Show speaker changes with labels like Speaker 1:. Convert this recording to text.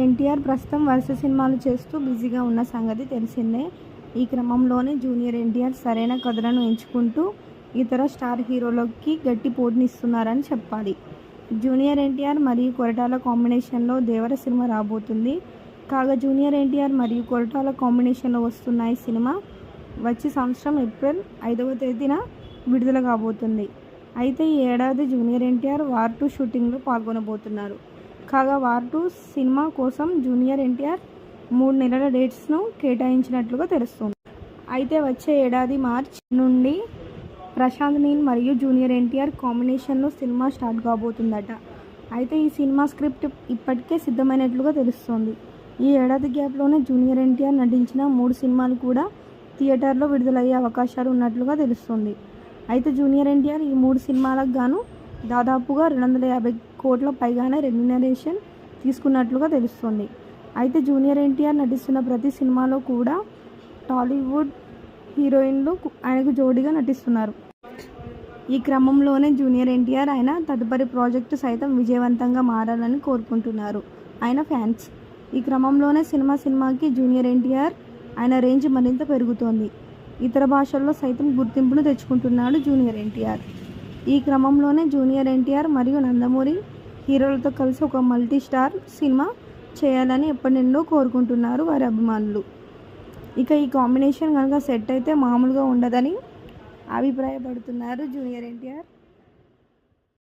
Speaker 1: ఎన్టీఆర్ ప్రస్తుతం వరుస సినిమాలు చేస్తూ బిజీగా ఉన్న సంగతి తెలిసిందే. ఈ క్రమంలోనే జూనియర్ ఎన్టీఆర్ సరైన కథలను ఎంచుకుంటూ ఇతర స్టార్ హీరోలకి గట్టి పోటీనిస్తున్నారని చెప్పాలి. జూనియర్ ఎన్టీఆర్ మరియు కొరటాల కాంబినేషన్లో దేవర సినిమా రాబోతుంది. కాగా జూనియర్ ఎన్టీఆర్ మరియు కొరటాల కాంబినేషన్లో వస్తున్న ఈ సినిమా వచ్చే సంవత్సరం ఏప్రిల్ ఐదవ తేదీన విడుదల కాబోతుంది. అయితే ఈ ఏడాది జూనియర్ ఎన్టీఆర్ వార్ టూ షూటింగ్లో పాల్గొనబోతున్నారు. కాగా వార్ సినిమా కోసం జూనియర్ ఎన్టీఆర్ మూడు నెలల డేట్స్ను కేటాయించినట్లుగా తెలుస్తుంది. అయితే వచ్చే ఏడాది మార్చ్ నుండి ప్రశాంత్ నీల్ మరియు జూనియర్ ఎన్టీఆర్ కాంబినేషన్లో సినిమా స్టార్ట్ కాబోతుందట. అయితే ఈ సినిమా స్క్రిప్ట్ ఇప్పటికే సిద్ధమైనట్లుగా తెలుస్తోంది. ఈ ఏడాది గ్యాప్లోనే జూనియర్ ఎన్టీఆర్ నటించిన మూడు సినిమాలు కూడా థియేటర్లో విడుదలయ్యే అవకాశాలు ఉన్నట్లుగా తెలుస్తుంది. అయితే జూనియర్ ఎన్టీఆర్ ఈ మూడు సినిమాలకు గాను దాదాపుగా రెండు వందల యాభై కోట్ల పైగానే రెమ్యునరేషన్ తీసుకున్నట్లుగా తెలుస్తుంది. అయితే జూనియర్ ఎన్టీఆర్ నటిస్తున్న ప్రతి సినిమాలో కూడా టాలీవుడ్ హీరోయిన్లు ఆయనకు జోడీగా నటిస్తున్నారు. ఈ క్రమంలోనే జూనియర్ ఎన్టీఆర్ ఆయన తదుపరి ప్రాజెక్టు సైతం విజయవంతంగా మారాలని కోరుకుంటున్నారు. ఆయన ఫ్యాన్స్. ఈ క్రమంలోనే సినిమా సినిమాకి జూనియర్ ఎన్టీఆర్ ఆయన రేంజ్ మరింత పెరుగుతోంది. ఇతర భాషల్లో సైతం గుర్తింపును తెచ్చుకుంటున్నాడు జూనియర్ ఎన్టీఆర్. ఈ క్రమంలోనే జూనియర్ ఎన్టీఆర్ మరియు నందమూరి హీరోలతో కలిసి ఒక మల్టీ స్టార్ సినిమా చేయాలని ఎప్పటి నుండో కోరుకుంటున్నారు వారి అభిమానులు. ఇక ఈ కాంబినేషన్ కనుక సెట్ అయితే మామూలుగా ఉండదని అభిప్రాయపడుతున్నారు జూనియర్ ఎన్టీఆర్.